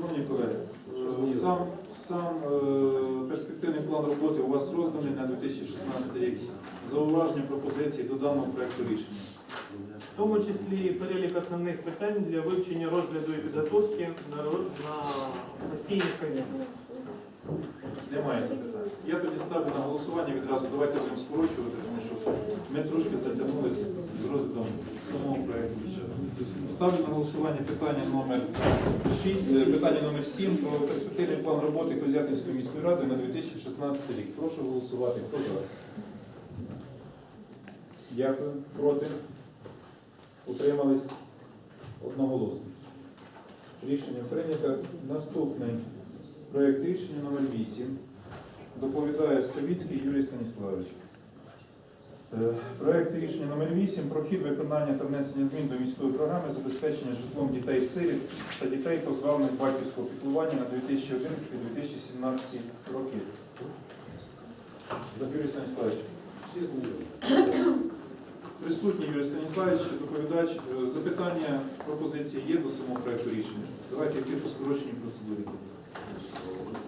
Шановні колеги, е, сам, сам е, перспективний план роботи у вас розданий на 2016 рік. Зауваження пропозиції до даного проекту рішення. В тому числі перелік основних питань для вивчення розгляду і підготовки на, постійних комісіях. Немає запитань. Я тоді ставлю на голосування відразу. Давайте будемо скорочувати, тому що ми трошки затягнули з з розглядом самого проекту бюджету. Ставлю на голосування питання номер 6, питання номер 7 про перспективний план роботи Козятинської міської ради на 2016 рік. Прошу голосувати. Хто за? Дякую. Проти? Утримались? Одноголосно. Рішення прийнято. Наступний проект рішення номер 8. Доповідає Савіцький Юрій Станіславович. Е, Проект рішення номер 8 про хід виконання та внесення змін до міської програми забезпечення житлом дітей сиріт та дітей позбавлених батьківського піклування на 2011-2017 роки. Юрій Станіславович. Присутній Юрій Станіславович, доповідач. Е, Запитання, пропозиції є до самого проекту рішення. Давайте йти по скороченій процедурі.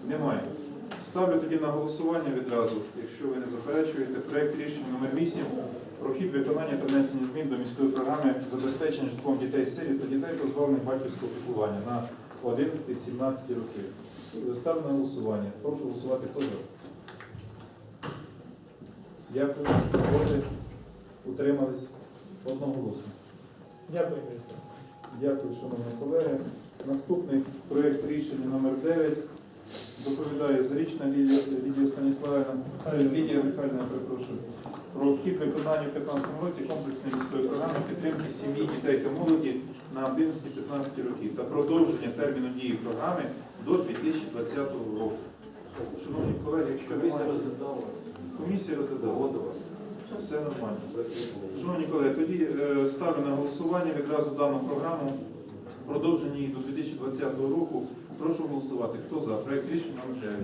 Немає. Ставлю тоді на голосування відразу, якщо ви не заперечуєте, проект рішення номер 8 про хід виконання та внесення змін до міської програми забезпечення житлом дітей сиріт та дітей позбавлених батьківського піклування на 11-17 роки. Ставлю на голосування. Прошу голосувати. Хто за? Дякую. Проти? Утримались? Одноголосно. Дякую, Міристр. Дякую, шановні колеги. Наступний проект рішення номер 9 доповідає Зарічна Лідія, Лідія Станіславівна, е, Лідія Михайлівна, перепрошую, про хід виконання у 2015 році комплексної міської програми підтримки сім'ї, дітей та молоді на 11-15 років та продовження терміну дії програми до 2020 року. Шановні колеги, якщо Комісія розглядала, комісія розглядала, все нормально. Шановні колеги, тоді е, ставлю на голосування відразу дану програму. Продовження її до 2020 року. Прошу голосувати. Хто за? Проект рішення номер 9.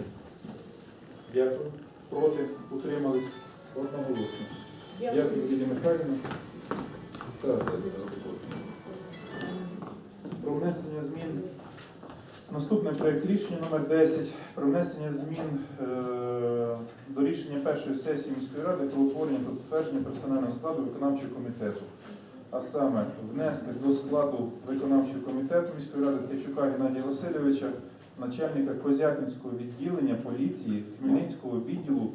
Дякую. Проти? Утримались? Одноголосно. Дякую, Лілія Михайлівна. Про внесення змін. Наступний проект рішення номер 10 про внесення змін е, до рішення першої сесії міської ради про утворення та затвердження персонального складу виконавчого комітету. А саме внести до складу виконавчого комітету міської ради Ткачука Геннадія Васильовича, начальника Козятинського відділення поліції Хмельницького відділу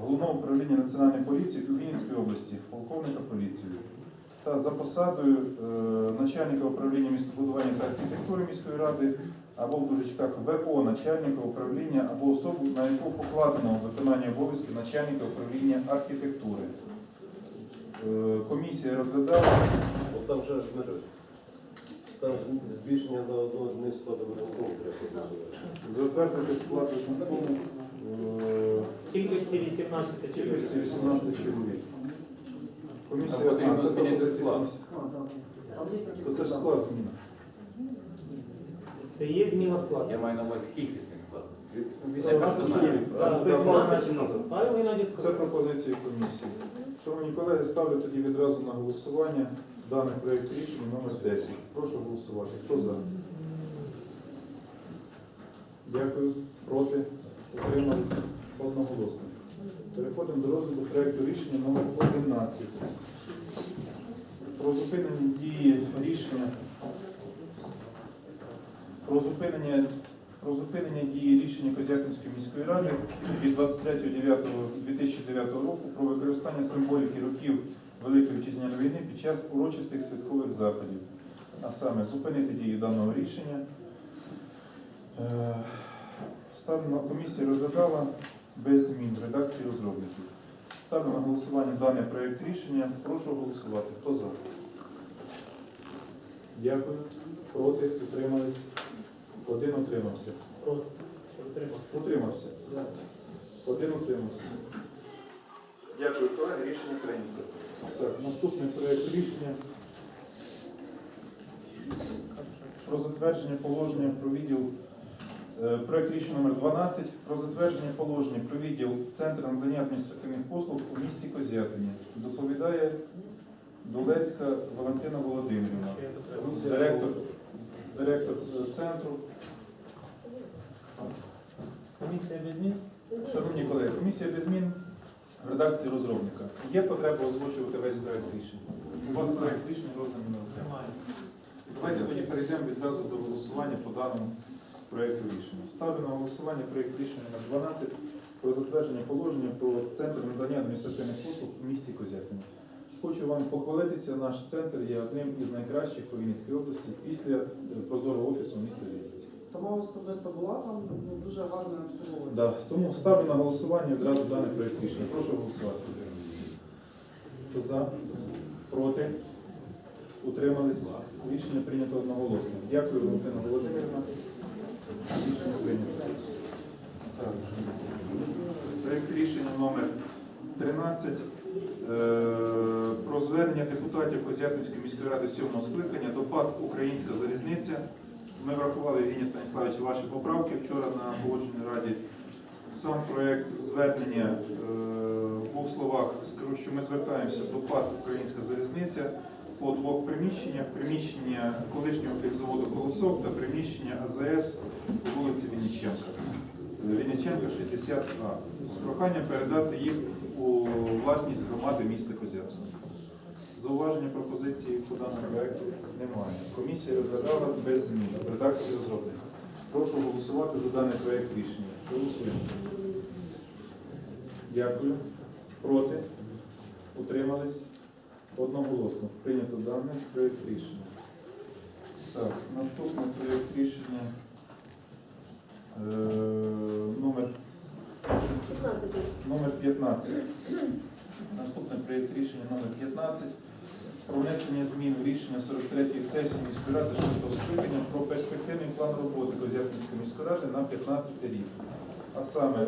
Головного управління Національної поліції у Вінницькій області, полковника поліції. Та за посадою е, начальника управління містобудування та архітектури міської ради або в дужечках ВО начальника управління або особу, на яку покладено виконання обов'язків начальника управління архітектури. Е, Комісія розглядала. От там ще Дмитро, там збільшення на одного одне складу проголосувати. Затвердити склад виконкому е, Кількості 18 кількості 18 чоловік. Комісія потрібно змінити склад. То це ж склад зміна. Це є зміна складу. Я маю на увазі кількісний склад. 18 чоловік. Так, правильно? Геннадій Це сказав. пропозиції комісії. Шановні колеги, ставлю тоді відразу на голосування даний проєкт рішення номер 10. Прошу голосувати. Хто за? Дякую. Проти? Утримались? Одноголосно. Переходимо до розгляду проєкту рішення номер 11. Про зупинення дії рішення про зупинення про зупинення дії рішення Козятинської міської ради від 23.09.2009 року про використання символіки років Великої Вітчизняної війни під час урочистих святкових заходів, а саме зупинити дію даного рішення. Е, Ставлю на комісія розглядала без змін редакції розробників. Ставлю на голосування даний проєкт рішення. Прошу голосувати. Хто за? Дякую. Проти? Утримались? Один утримався. Проти. Утримався. Один утримався. Дякую, колеги. Рішення прийнято. Так, наступний проєкт рішення про затвердження положення про відділ. е, Проект рішення номер 12 про затвердження положення про відділ Центру надання адміністративних послуг у місті Козятині. Доповідає Долецька Валентина Володимирівна, директор директор е, центру. Комісія без змін? Шановні колеги, комісія без змін в редакції розробника. Є потреба озвучувати весь проект рішення. У вас проект рішення розданий на. Немає. Давайте тоді перейдемо відразу до голосування по даному проєкту рішення. Ставлю на голосування проєкт рішення на 12 про затвердження положення про центр надання адміністративних послуг у місті Козятині. Хочу вам похвалитися, наш центр є одним із найкращих по Вінницькій області після е, прозорого офісу міста Вінниці. Сама особисто була там ну, дуже гарне обслуговування. Да. Тому ставлю на голосування відразу даний проєкт рішення. Прошу голосувати. Хто за? Проти? Утримались? Рішення прийнято одноголосно. Дякую, Валентина Володимирівна. Рішення прийнято. Так. Проєкт рішення номер 13 е, про звернення депутатів Козятинської міської ради 7 скликання до ПАД Українська залізниця. Ми врахували Євгеній Станіславович ваші поправки вчора на погодженій раді. Сам проєкт звернення е, в двох словах скажу, що ми звертаємося до ПАД Українська залізниця по двох приміщеннях: приміщення колишнього півзаводу Колосок та приміщення АЗС по вулиці Вінниченка. Вінниченка 60А. З проханням передати їх у власність громади міста Козятина. Зауваження пропозиції по даному проекту немає. Комісія розглядала без змін в редакції розробника. Прошу голосувати за даний проект рішення. Голосуємо. Дякую. Проти? Утримались? Одноголосно. Прийнято даний проект рішення. Так, наступний проект рішення е, номер 15. Номер 15. Наступний проєкт рішення номер 15 про внесення змін у рішення 43-ї сесії міської ради 6 скликання про перспективний план роботи Козятинської міської ради на 15 рік. А саме, е,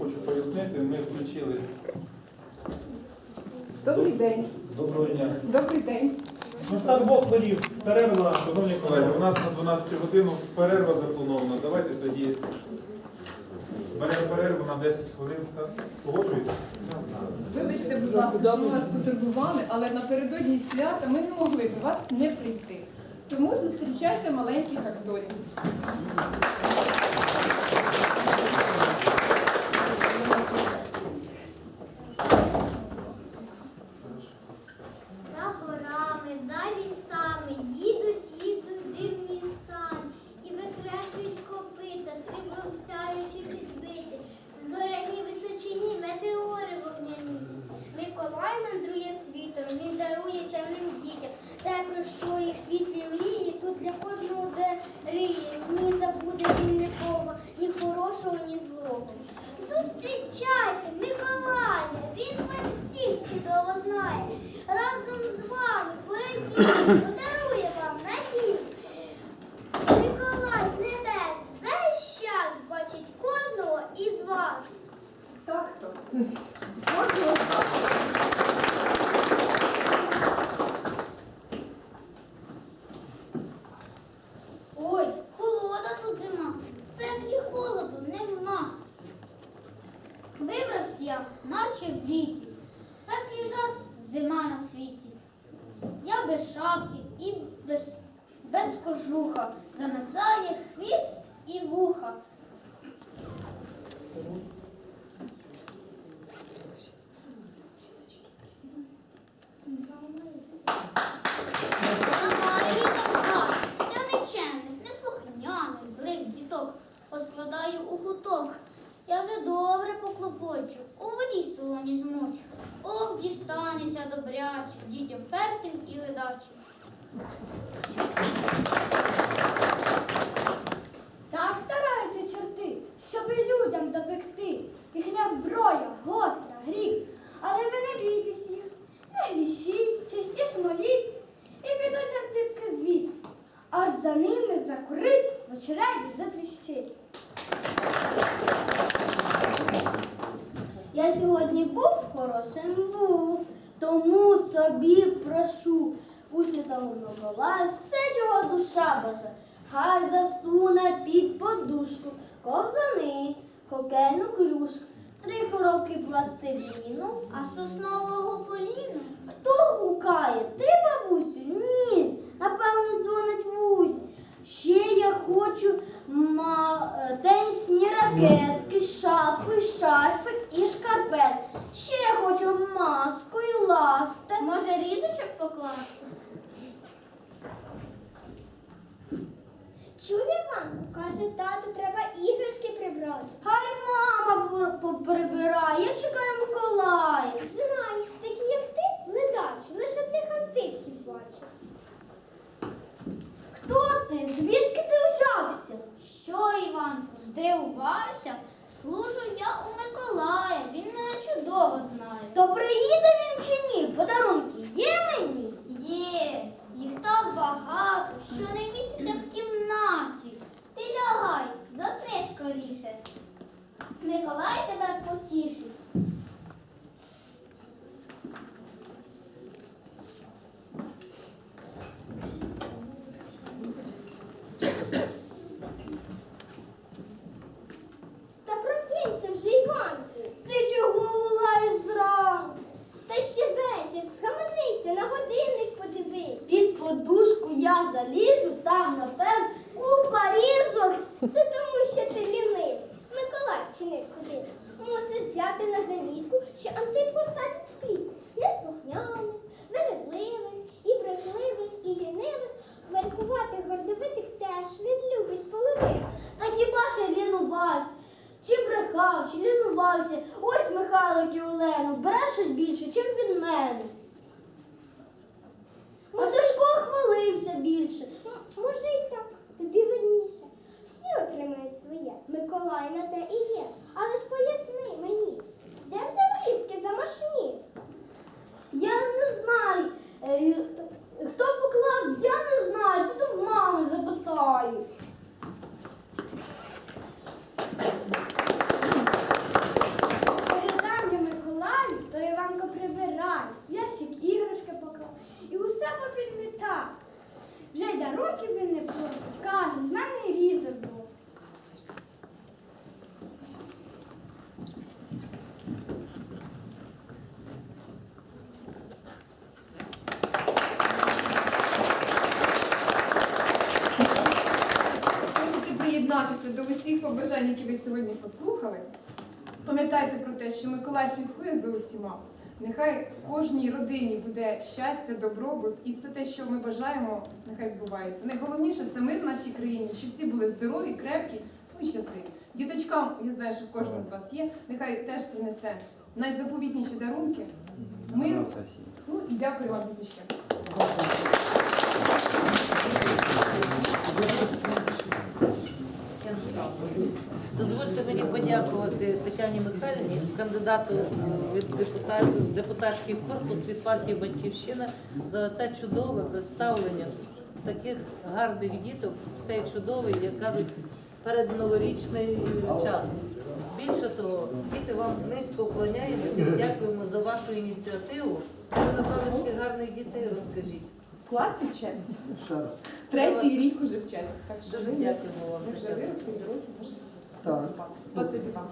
хочу пояснити, ми включили Добрий день. доброго дня. Добрий день. Ну, там Бог волів. Перерва. Шановні колеги, у нас на 12 годину перерва запланована. Давайте тоді беремо перерву на 10 хвилин. Погоджуєтесь? Вибачте, будь ласка, що ми вас потурбували, але напередодні свята ми не могли до вас не прийти. Тому зустрічайте маленьких акторів. За горами, за лісами, їдуть, їдуть дивні сані, і викрешують копита, сріблом сяючи підбиті, в зоряній височині метеори вогняні. Миколай мандрує світом, він дарує чемним дітям, те, про що їх світлі мрії, тут для кожного де риє, ні забуде він нікого, ні хорошого, ні злого. Зустрічайте, Миколая, він вас всіх чудово знає. Разом з вами порадіє, подарує вам надію. Миколай з небес весь час бачить кожного із вас. Так то. Ой, холода тут зима, в пеклі холоду нема. Вибрався я, наче в літі, в пеклі жар зима на світі. Я без шапки і без, без кожуха, замерзає хвіст і вуха. Лагає літак, я нечемних, неслухняних, злих діток поскладаю у куток. Я вже добре поклопочу, у воді солоні змочу. Ох, дістанеться добряче, дітям впертим і подушку, ковзани, хокейну клюшку, три коробки пластиліну, а соснового коліна. Хто гукає? Ти, бабусю? Ні. Напевно, дзвонить вусь. Ще я хочу е, тенісні ракетки, шапку, шарфик і шкарпет. Ще я хочу маску і ласти. Може, різочок покласти? Чув Іванку, каже, тату, треба іграшки прибрати. Хай мама поприбирає, я чекаю Миколая. Знаю, такі як ти, ледачі, лише одних антипків бачу. Хто ти? Звідки ти взявся? Що, Іванко, здивувався? Служу я у Миколая, він мене чудово знає. То приїде він чи ні? Подарунки є мені? Є, їх так багато, що не місяця в кімнаті. Ти лягай, засни скоріше. Миколай тебе потішить. Та вже, Іванку. Ти чого волаєш зранку? Та ще вечір, схаменися, на годинник подивись. Під подушку я залізу, там, напевно, купа різок. Це тому, що ти лінив. Миколай вчинив це. Мусиш взяти на замітку, що Антипко садить в клітку. Неслухняний, вередливий, і брехливий, і лінивий. Валькувати гордовитих теж він любить половину. Та хіба ж я лінувався? Чи брехав, чи лінувався? Ось Михайлик і Олену брешуть більше, чим від мене. А Сашко хвалився більше. Може і так, тобі видніше. Всі отримають своє. Миколай на те і є. Але ж поясни мені, де взяв різки замашні? Я не знаю. Е, Хто поклав, я не знаю. Піду в мами запитаю. Передам я Миколаю, то Іванко прибирає, ящик іграшки поклав і усе попідмітав. Вже й дарунків він не просить, каже, з мене і різок досить. Хочеться приєднатися до усіх побажань, які ви сьогодні послухали. Пам'ятайте про те, що Миколай слідкує за усіма. Нехай кожній родині буде щастя, добробут і все те, що ми бажаємо, нехай збувається. Найголовніше це мир в нашій країні, щоб всі були здорові, крепкі ну і щасливі. Діточкам, я знаю, що в кожного з вас є, нехай теж принесе найзаповітніші дарунки, миру. Ну і дякую вам, діточки. Дозвольте мені подякувати Тетяні Михайлівні, кандидату від депутат- депутатський корпус від партії Батьківщина за це чудове представлення таких гарних діток. Цей чудовий, як кажуть, передноворічний час. Більше того, діти вам низько вклоняємося. Дякуємо за вашу ініціативу. Ви напевно таких гарних дітей розкажіть. В класі вчаться. Третій рік уже вчаться. Так що Дуже дякуємо вам. Тетяна. виросли, дорослі, можемо виступати. Спасибі вам.